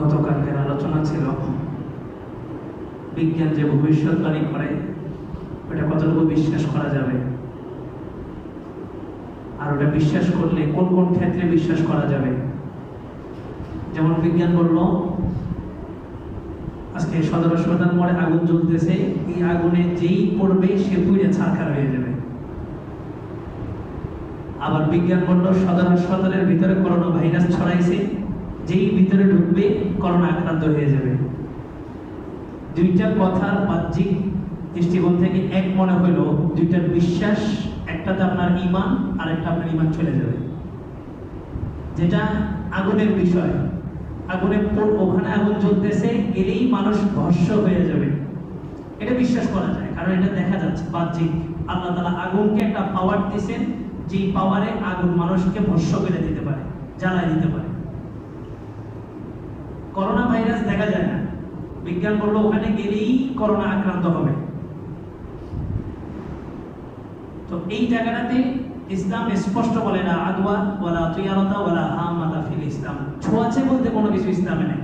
গতকালকের আলোচনা ছিল, বিজ্ঞান যে ভবিষ্যৎবাণী করে, ওটা কতটুকু বিশ্বাস করা যাবে? আর ওটা বিশ্বাস করলে কোন কোন ক্ষেত্রে বিশ্বাস করা যাবে? যেমন বিজ্ঞান বলল, আজকে সদর হাসপাতাল মোড়ে আগুন জ্বলতেছে, এই আগুনে যেই পড়বে সে পুড়ে ছারখার হয়ে যাবে। আবার বিজ্ঞান বলল সদর হাসপাতালের ভিতরে করোনা ভাইরাস ছড়াইছে যেই ভিতরে ঢুকবে করোনা আক্রান্ত হয়ে যাবে। দুইটা কথার বাহ্যিক দৃষ্টিকোণ থেকে এক মনে হইল দুইটার বিশ্বাস, একটাতে আপনার ইমান আর একটা আপনার ইমান চলে যাবে। যেটা আগুনের বিষয়। আগুনে ওখানে আগুন জ্বলতেছে, গেলেই মানুষ ভস্য হয়ে যাবে। এটা বিশ্বাস করা যায়, কারণ এটা দেখা যাচ্ছে বাহ্যিক। আল্লাহ তালা আগুনকে একটা পাওয়ার দিয়েছেন, যেই পাওয়ারে আগুন মানুষকে ভস্য করে দিতে পারে, জ্বালায় দিতে পারে। ভাইরাস দেখা যায় না। বিজ্ঞান বলল, ওখানে গেলেই করোনা আক্রান্ত হবে। তো এই জায়গাটাতে ইসলাম স্পষ্ট বলে না, আদওয়া ওয়ালা তুয়ারতা ওয়ালা হামাতা ফিল ইসলাম। ছোঁয়াচে বলতে কোনো কিছু ইসলামে নেই।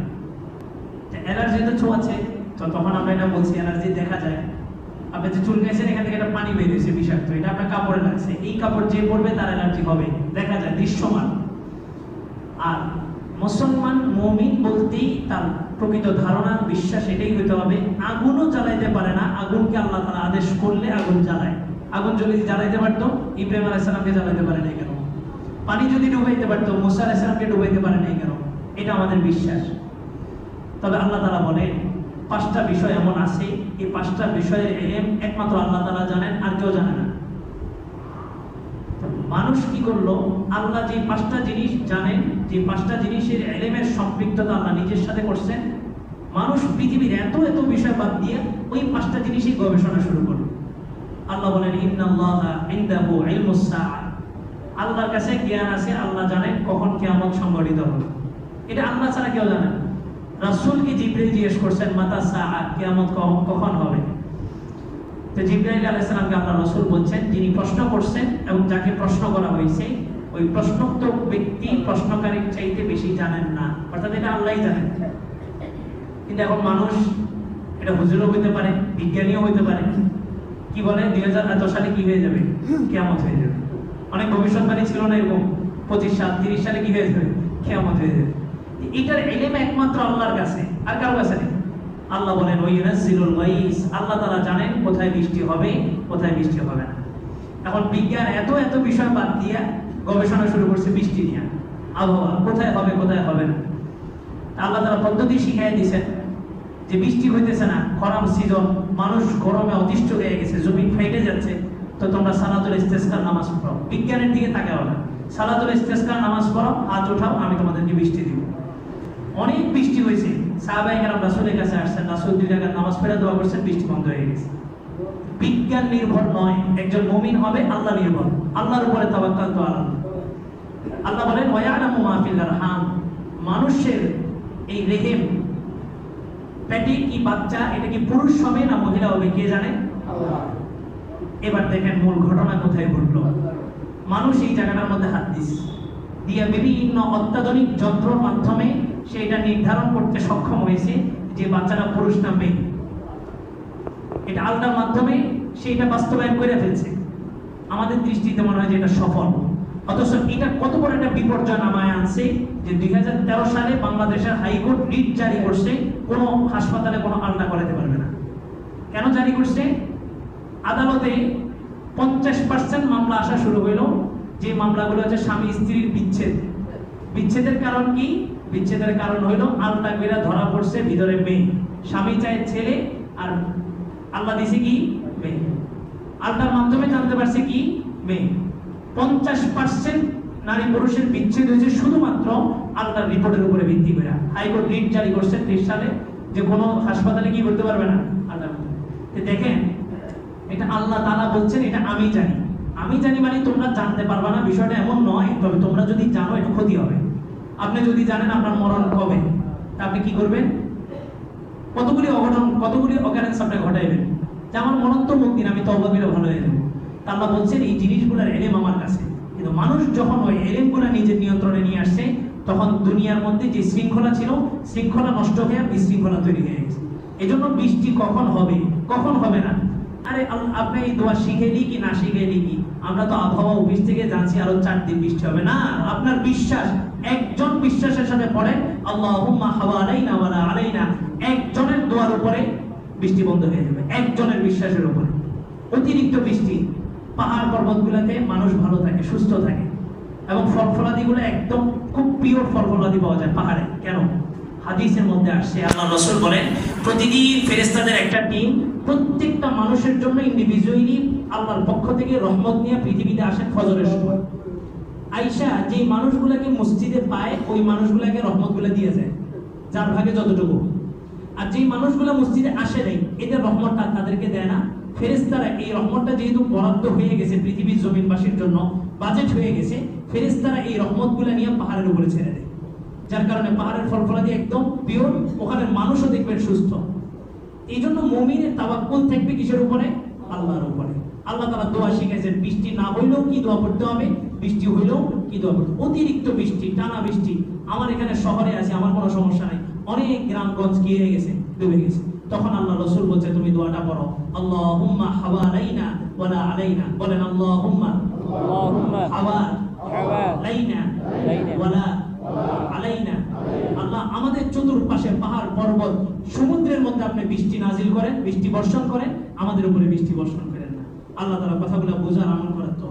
অ্যালার্জি তো ছোঁয়াচে। তো তখন আমরা এটা বলছি, অ্যালার্জি দেখা যায়। আপনি যে চুল গেছেন এখান থেকে একটা পানি বেরিয়েছে বিষাক্ত। এটা আপনার কাপড়ে লাগছে। এই কাপড় যে পরবে, তার অ্যালার্জি হবে। দেখা যায়, দৃশ্যমান। আর মুসলমান মমিন বলতেই তার প্রকৃত ধারণা, বিশ্বাস এটাই হইতে হবে, আগুনও জ্বালাইতে পারে না, আগুনকে আল্লাহ তারা আদেশ করলে আগুন জ্বালায়। আগুন যদি জ্বালাইতে পারতো, ইব্রাহিম আলাইসালামকে জ্বালাইতে পারে নাই কেন? পানি যদি ডুবাইতে পারতো, মুসা আলাইসালামকে ডুবাইতে পারে নাই কেন? এটা আমাদের বিশ্বাস। তবে আল্লাহ তালা বলেন, পাঁচটা বিষয় এমন আছে, এই পাঁচটা বিষয়ের একমাত্র আল্লাহ তালা জানেন, আর কেউ জানে না। মানুষ কি করল? আল্লাহ যে পাঁচটা জিনিস জানেন, যে পাঁচটা জিনিসের এলেমের সম্পৃক্ততা আল্লাহ নিজের সাথে করছেন। মানুষ পৃথিবীর এত এত বিষয় বাদ দিয়ে ওই পাঁচটা জিনিসই গবেষণা শুরু করল। আল্লাহ বলেন আল্লাহর কাছে জ্ঞান আছে, আল্লাহ জানেন কখন কিয়ামত সংঘটিত হবে। এটা আল্লাহ ছাড়া কেউ জানে না। রাসূলকে জিবরিল জিজ্ঞেস করছেন, মাতা সাআ কিয়ামত ক- কখন হবে? তো জিব্রাইল আলাইহিস সালামকে আল্লাহ রাসূল বলছেন, যিনি প্রশ্ন করছেন এবং যাকে প্রশ্ন করা হয়েছে, ওই প্রশ্নোক্ত ব্যক্তি প্রশ্নকারীর চাইতে বেশি জানেন না। অর্থাৎ এটা আল্লাহই জানেন। কিন্তু এখন মানুষ, এটা হুজুরও হইতে পারে, বিজ্ঞানীও হইতে পারে। কি বলে? দুই হাজার সালে কি হয়ে যাবে? কেমন হয়ে যাবে। অনেক ভবিষ্যৎবাণী ছিল না এরকম, পঁচিশ সাল, তিরিশ সালে কি হয়ে যাবে? কেমন হয়ে যাবে। এটার এলেম একমাত্র আল্লাহর কাছে, আর কারও কাছে নেই। আল্লাহ বলেন, ওই ইউনাসিলুল গাইস, আল্লাহ তাআলা জানেন কোথায় বৃষ্টি হবে, কোথায় বৃষ্টি হবে না। এখন বিজ্ঞান এত এত বিষয় বাদ দিয়া গবেষণা শুরু করছে বৃষ্টি নিয়ে। আবহাওয়া কোথায় হবে কোথায় হবে না? আল্লাহ তাআলা পদ্ধতি শিখাই দিয়েছেন যে বৃষ্টি হইতেছে না গরম সিজন মানুষ গরমে অতিষ্ঠ হয়ে গেছে জমি ফাইটে যাচ্ছে, তো তোমরা সালাতুল ইস্তেসকার নামাজ পড়ো। বিজ্ঞানের দিকে তাকাও না। সালাতুল ইস্তেসকার নামাজ পড়ো, হাত উঠাও, আমি তোমাদেরকে বৃষ্টি দিব। অনেক বৃষ্টি হয়েছে। সাহাবাই কেরাম রাসূলের কাছে আসছেন, রাসূল দুই রাকাত নামাজ পড়ে দোয়া করছেন, বৃষ্টি বন্ধ হয়ে গেছে। বিজ্ঞান নির্ভর নয়, একজন মুমিন হবে, আল্লাহ নির্ভর। আল্লাহর উপরে তাওয়াক্কাল তো আল্লাহ আল্লাহ বলেন, ওয়ায়ালামু মা ফিল মানুষের এই রেহেম, পেটে কি বাচ্চা, এটা কি পুরুষ হবে না মহিলা হবে, কে জানে? এবার দেখেন মূল ঘটনা কোথায় ঘটলো। মানুষ এই জায়গাটার মধ্যে হাত দিস দিয়ে বিভিন্ন অত্যাধুনিক যন্ত্রের মাধ্যমে সে এটা নির্ধারণ করতে সক্ষম হয়েছে যে বাচ্চাটা পুরুষ না মেয়ে। এটা আল্লাহর মাধ্যমে সে এটা বাস্তবায়ন করে ফেলছে। আমাদের দৃষ্টিতে মনে হয় যে এটা সফল। অথচ এটা কত বড় একটা বিপর্যয় নামায় আনছে যে দুই হাজার তেরো সালে বাংলাদেশের হাইকোর্ট রিট জারি করছে, কোনো হাসপাতালে কোনো আলটা করাতে পারবে না। কেন জারি করছে? আদালতে পঞ্চাশ পার্সেন্ট মামলা আসা শুরু হইল যে মামলাগুলো হচ্ছে স্বামী স্ত্রীর বিচ্ছেদ। বিচ্ছেদের কারণ কি? বিচ্ছেদের কারণ হইল কইরা ধরা পড়ছে ভিতরে মেয়ে। স্বামী চায় ছেলে আর আল্লাহ দিছে কি? মেয়ে। আলটার মাধ্যমে জানতে পারছে কি? মেয়ে। পঞ্চাশ পার্সেন্ট নারী পুরুষের বিচ্ছেদ হয়েছে শুধুমাত্র আল্লাহর রিপোর্টের উপরে ভিত্তি করে। হাইকোর্ট রিট জারি করছে তেইশ সালে যে কোনো হাসপাতালে কি করতে পারবে না? আল্লাহ দেখেন, এটা আল্লাহ তালা বলছেন, এটা আমি জানি। আমি জানি মানে তোমরা জানতে পারবা না, বিষয়টা এমন নয়, তবে তোমরা যদি জানো এটা ক্ষতি হবে। আপনি যদি জানেন, আপনার মরণ কবে তা আপনি কি করবেন? কতগুলি অঘটন, কতগুলি অকারেন্স আপনি ঘটাইবেন? যে আমার মরণ তো মুখ দিন আমি তওবা করে ভালো হয়ে যাব। আল্লাহ বলছেন, এই জিনিসগুলোর এলেম আমার কাছে। কিন্তু মানুষ যখন ওই এলেমগুলো নিজের নিয়ন্ত্রণে নিয়ে আসছে, তখন দুনিয়ার মধ্যে যে শৃঙ্খলা ছিল, শৃঙ্খলা নষ্ট হয়ে বিশৃঙ্খলা তৈরি হয়ে গেছে। এজন্য বৃষ্টি কখন হবে? কখন হবে না? আরে আপনি এই দোয়া শিখে নি কি না শিখে নি কি? আমরা তো আবহাওয়া অফিস থেকে জানছি, আরও চার দিন বৃষ্টি হবে না? আপনার বিশ্বাস, একজন বিশ্বাসের সাথে পড়ে, আল্লাহুম্মা হাওয়া আলাইনা ওয়ালা আলাইনা। একজনের দোয়ার উপরে বৃষ্টি বন্ধ হয়ে যাবে, একজনের বিশ্বাসের উপরে। অতিরিক্ত বৃষ্টি, পাহাড় পর্বতগুলোতে মানুষ ভালো থাকে, সুস্থ থাকে। এবং ফল ফলাদিগুলো একদম খুব পিওর ফল ফলাদি পাওয়া যায় পাহাড়ে। কেন? হাদিসের মধ্যে আসছে আল্লাহ রসুল বলেন, প্রতিদিন ফেরেস্তাদের একটা টিম, প্রত্যেকটা মানুষের জন্য ইন্ডিভিজুয়ালি আল্লাহর পক্ষ থেকে রহমত নিয়ে পৃথিবীতে আসেন ফজরের সময়। আইসা যে মানুষগুলাকে মসজিদে পায়, ওই মানুষগুলোকে রহমতগুলো দিয়ে যায়, যার ভাগে যতটুকু। আর যে মানুষগুলো মসজিদে আসে নাই, এদের রহমতটা তাদেরকে দেয় না। ফেরেস্তারা এই রহমতটা যেহেতু বরাদ্দ হয়ে গেছে পৃথিবীর জমিনবাসীর জন্য বাজেট হয়ে গেছে ফেরেস্তারা এই রহমতগুলো নিয়ে পাহাড়ের উপরে ছেড়ে দেয়। যার কারণে পাহাড়ের ফলফলাদি একদম পিওর ওখানে মানুষও দেখবেন সুস্থ। এই জন্য মমিনের তাবাক্কুল থাকবে কিসের উপরে? আল্লাহর উপরে। আল্লাহ তারা দোয়া শিখেছেন বৃষ্টি না হইলেও কি দোয়া পড়তে হবে? বৃষ্টি হইলেও কি দোয়া পড়তে অতিরিক্ত বৃষ্টি টানা বৃষ্টি। আমার এখানে শহরে আছে আমার কোনো সমস্যা নাই। অনেক গ্রামগঞ্জ গিয়ে গেছে? ডুবে গেছে। তখন আল্লাহ রসুল বলছে তুমি দোয়াটা পড়ো। আল্লাহ হুম্মা হাওয়া আলাইনা। ওয়ালা আলাইনা বলেন আল্লাহ হুম্মা হাওয়া আমাদের চতুর্পাশে পাহাড় পর্বত সমুদ্রের মধ্যে আপনি বৃষ্টি নাজিল করেন বৃষ্টি বর্ষণ করেন। আমাদের উপরে বৃষ্টি বর্ষণ করেন না। আল্লাহ তারা কথাগুলো বোঝার আমল করার তো